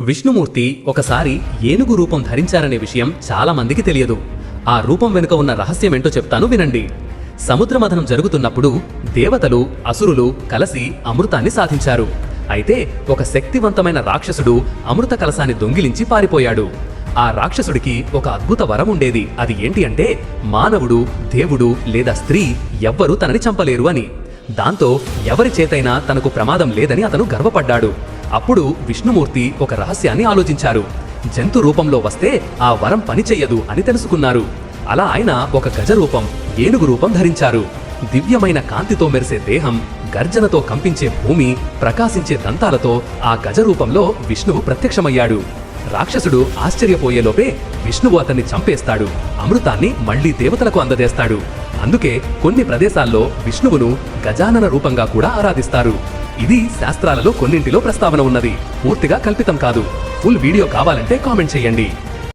విష్ణుమూర్తి ఒకసారి ఏనుగు రూపం ధరించారనే విషయం చాలా మందికి తెలియదు. ఆ రూపం వెనుక ఉన్న రహస్యమేంటో చెప్తాను వినండి. సముద్రమథనం జరుగుతున్నప్పుడు దేవతలు అసురులు కలిసి అమృతాన్ని సాధించారు. అయితే ఒక శక్తివంతమైన రాక్షసుడు అమృత కలసాన్ని దొంగిలించి పారిపోయాడు. ఆ రాక్షసుడికి ఒక అద్భుత వరం ఉండేది. అది ఏంటి అంటే మానవుడు దేవుడు లేదా స్త్రీ ఎవ్వరూ తనని చంపలేరు అని. దాంతో ఎవరి చేతైనా తనకు ప్రమాదం లేదని అతను గర్వపడ్డాడు. అప్పుడు విష్ణుమూర్తి ఒక రహస్యాన్ని ఆలోచించారు. జంతు రూపంలో వస్తే ఆ వరం పనిచెయ్యదు అని తెలుసుకున్నారు. అలా ఆయన ఒక గజ రూపం ఏనుగు రూపం ధరించారు. దివ్యమైన కాంతితో మెరిసే దేహం గర్జనతో కంపించే భూమి ప్రకాశించే దంతాలతో ఆ గజ రూపంలో విష్ణువు ప్రత్యక్షమయ్యాడు. రాక్షసుడు ఆశ్చర్యపోయేలోపే విష్ణువు అతన్ని చంపేస్తాడు. అమృతాన్ని మళ్ళీ దేవతలకు అందజేస్తాడు. అందుకే కొన్ని ప్రదేశాల్లో విష్ణువును గజానన రూపంగా కూడా ఆరాధిస్తారు. ఇది శాస్త్రాలలో కొన్నింటిలో ప్రస్తావన ఉన్నది. పూర్తిగా కల్పితం కాదు. ఫుల్ వీడియో కావాలంటే కామెంట్ చేయండి.